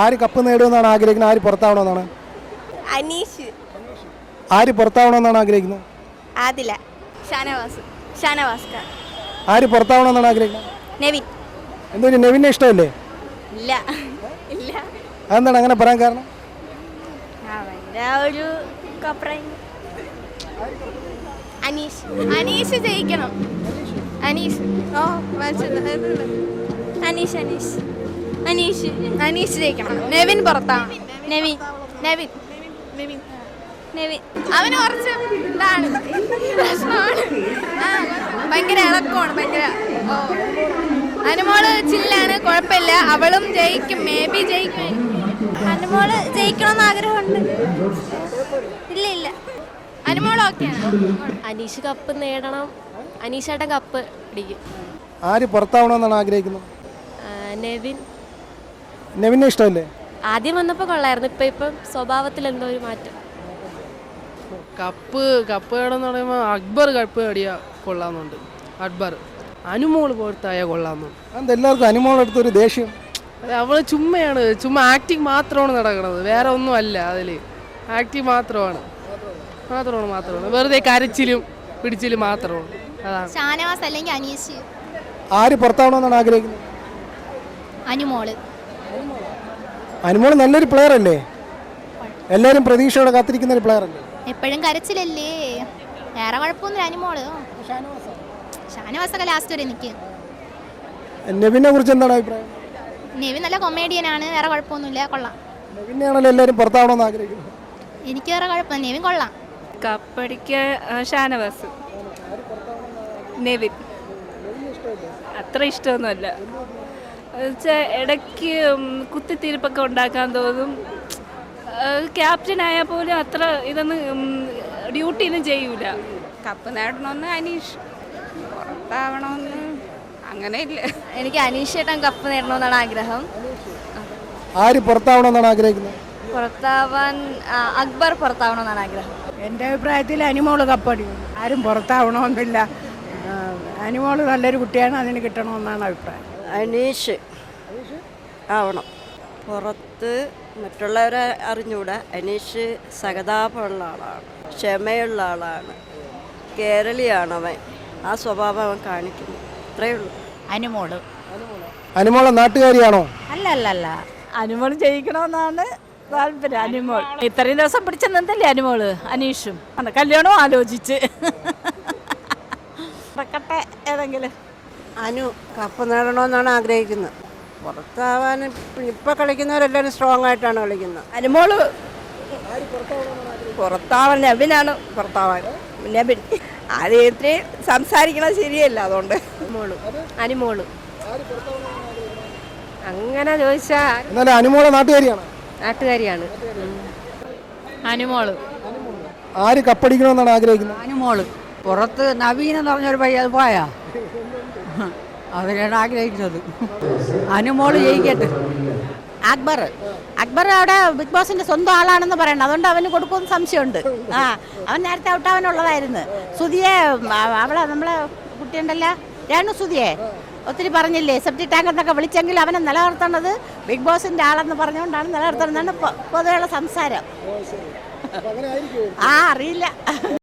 ആര് കപ്പ് നേടുമെന്നാണ് ആഗ്രഹിക്കുന്നത്? ആര് പുറത്താവണമെന്നാണ്? അനീഷ്. ആര് പുറത്താവണമെന്നാണ് ആഗ്രഹിക്കുന്നത്? ആദില. ഷാനവാസ്. ഷാനവാസ്ക ആര് പുറത്താവണമെന്നാണ് ആഗ്രഹിക്കുന്നത്? നെവിൻ. എന്തൊരു നെവിനെ ഇഷ്ടമല്ലേ? ഇല്ല. ഇല്ല. അതെന്താണ് അങ്ങനെ പറയാൻ കാരണം? ഒരു അനീഷ്. അനീഷ് ജയിക്കണം. അനീഷ്. ഓ മനസ്സിലായി അനീഷ് അനീഷ്. അനീഷ്. അനീഷ് ജയിക്കണം നെവിൻ പുറത്താണ്. നെവിൻ. നെവിൻ. നെവിൻ. നെവിൻ. അവന് കുറച്ച് ഇതാണ്. പ്രശ്നമാണ് ഭയങ്കര ഇളക്കമാണ് ഭയങ്കര ഓ. അനുമോൾ ചില്ലാണ് കുഴപ്പമില്ല. അവളും ജയിക്കും. മേ ബി ജയിക്കും. അനുമോൾ ജയിക്കണമെന്ന് ആഗ്രഹമുണ്ട്. ഇല്ല ഇല്ല. അനുമോൾ ഓക്കെയാണ് അനീഷ് കപ്പ് നേടണം. അനീഷേട്ടൻ കപ്പ് പിടിക്കും. ആര് പുറത്താവണമെന്നാണ് ആഗ്രഹിക്കുന്നത്? നെവിൻ. നെവിനെ ഇഷ്ടമല്ലേ? ആദ്യം വന്നപ്പോൾ കൊള്ളായിരുന്നു. ഇപ്പം ഇപ്പം സ്വഭാവത്തിൽ എന്തോ ഒരു മാറ്റം. കപ്പ് കപ്പ് നേടുന്ന പറയുമ്പോൾ അക്ബർ കപ്പ് കേടിയ കൊള്ളാമെന്നുണ്ട്. അക്ബർ. അനുമോൾ പോലത്തായ കൊള്ളാമെന്നുണ്ട് അതെല്ലാവർക്കും അനുമോളെടുത്ത് ഒരു ദേഷ്യം? അത് അവൾ ചുമ്മയാണ് ചുമ്മാ ആക്ടിങ് മാത്രമാണ് നടക്കുന്നത് വേറെ ഒന്നും അല്ല അതിൽ ആക്ടിങ് മാത്രമാണ്. മാത്രമാണ് മാത്രമാണ്. വെറുതെ കരച്ചിലും പിടിച്ചിലും മാത്രമാണ്. അതാണ്. ഷാനവാസ് അല്ലെങ്കിൽ അനീഷ്. ആര് പുറത്താവണമെന്നാണ് ആഗ്രഹിക്കുന്നത്? അനുമോൾ. അനുമോൾ നല്ലൊരു പ്ലെയർ അല്ലേ? എല്ലാരും പ്രതീക്ഷയോടെ കാത്തിരിക്കുന്ന ഒരു പ്ലെയർ അല്ലേ? എപ്പോഴും കരച്ചിലല്ലേ? വേറെ കുഴപ്പമൊന്നുമില്ല അനുമോൾ ഷാനവാസൊക്കെ ലാസ്റ്റ് വരെ എനിക്ക് നെവിനെ കുറിച്ച് എന്താണ് അഭിപ്രായം? നെവിൻ നല്ല കൊമേഡിയനാണ് വേറെ കുഴപ്പമൊന്നുമില്ല കൊള്ളാം. നെവിനെയാണല്ലോ എല്ലാവരും പുറത്താവണമെന്ന് ആഗ്രഹിക്കുന്നു എനിക്ക് വേറെ കുഴപ്പം നെവിൻ കൊള്ളാം. കപ്പടിക്ക് ഷാനവാസ്. നെവിൻ. അത്ര ഇഷ്ടമൊന്നുമല്ല. എന്നുവെച്ചാൽ ഇടയ്ക്ക് കുത്തിത്തീരിപ്പൊക്കെ ഉണ്ടാക്കാൻ തോന്നും. ക്യാപ്റ്റൻ ആയാൽ പോലും അത്ര ഇതൊന്നും ഡ്യൂട്ടിയൊന്നും ചെയ്യൂല. കപ്പ് നേടണമെന്ന് അനീഷ്. പുറത്താവണമെന്ന് അങ്ങനെ ഇല്ല. എനിക്ക് അനീഷ് ചേട്ടൻ കപ്പ് നേടണമെന്നാണ് ആഗ്രഹം. ആര് പുറത്താവണമെന്നാണ് ആഗ്രഹിക്കുന്നത്? പുറത്താവാൻ അക്ബർ പുറത്താവണമെന്നാണ് ആഗ്രഹം. എന്റെ അഭിപ്രായത്തിൽ അനിമോൾ കപ്പടിക്കും ആരും പുറത്താവണമെന്നില്ല അനിമോൾ നല്ലൊരു കുട്ടിയാണ് അതിന് കിട്ടണമെന്നാണ് അഭിപ്രായം. അനീഷ്. ആവണം. പുറത്ത് മറ്റുള്ളവരെ അറിഞ്ഞൂടെ. അനീഷ് സഹതാപമുള്ള ആളാണ്. ക്ഷമയുള്ള ആളാണ്. കേരളിയാണ് അവൻ. ആ സ്വഭാവം അവൻ കാണിക്കുന്നു. അത്രയേ ഉള്ളൂ. അനുമോൾ. അനുമോളെ? നാട്ടുകാരിയാണോ? അല്ല അല്ല അല്ല അനിമോൾ ജയിക്കണമെന്നാണ് താല്പര്യം. അനുമോൾ ഇത്രയും ദിവസം പിടിച്ചെന്നല്ലേ നിന്നല്ലേ അനിമോൾ? അനീഷും. കല്യാണവും ആലോചിച്ച്. നടക്കട്ടെ ഏതെങ്കിലും. അനു കപ്പ് നേടണമെന്നാണ് ആഗ്രഹിക്കുന്നത്. പുറത്താവാൻ ഇപ്പൊ കളിക്കുന്നവരെല്ലാവരും സ്ട്രോങ് ആയിട്ടാണ് കളിക്കുന്നത്. അനുമോൾ പുറത്താവാൻ നബിനാണ് പുറത്താവാൻ നബിൻ ഇത്രയും സംസാരിക്കണത് ശരിയല്ല അതുകൊണ്ട്. അനുമോൾ. അങ്ങനെ ചോദിച്ചാൽ എന്നാലും അനുമോളെ നാട്ടുകാരിയാണ്. നാട്ടുകാരിയാണ്. അനിമോൾ. ആര് കപ്പടിക്കണമെന്നാണ് ആഗ്രഹിക്കുന്നത്? അനുമോൾ. പുറത്ത് നവീൻ എന്ന് പറഞ്ഞൊരു പയ്യ അത് പോയാ? അതിനാണ് ആഗ്രഹിക്കുന്നത്. അനുമോൾ ജയിക്കട്ടെ. അക്ബർ. അക്ബർ അവിടെ ബിഗ് ബോസിന്റെ സ്വന്തം ആളാണെന്ന് പറയണം. അതുകൊണ്ട് അവന് കൊടുക്കുമെന്ന് സംശയമുണ്ട്. ആ അവൻ നേരത്തെ ഔട്ടാവാനുള്ളതായിരുന്നു അവ- അവളെ നമ്മളെ കുട്ടിയുണ്ടല്ലോ. രണ്ടു സുധിയെ ഒത്തിരി പറഞ്ഞില്ലേ സെപ്റ്റി ടാങ്ക് എന്നൊക്കെ വിളിച്ചെങ്കിൽ അവനെ നിലനിർത്തണത് ബിഗ് ബോസിന്റെ ആളെന്ന് പറഞ്ഞുകൊണ്ടാണ് നിലനിർത്തണതെന്നാണ് പൊതുവെയുള്ള സംസാരം. ആ അറിയില്ല.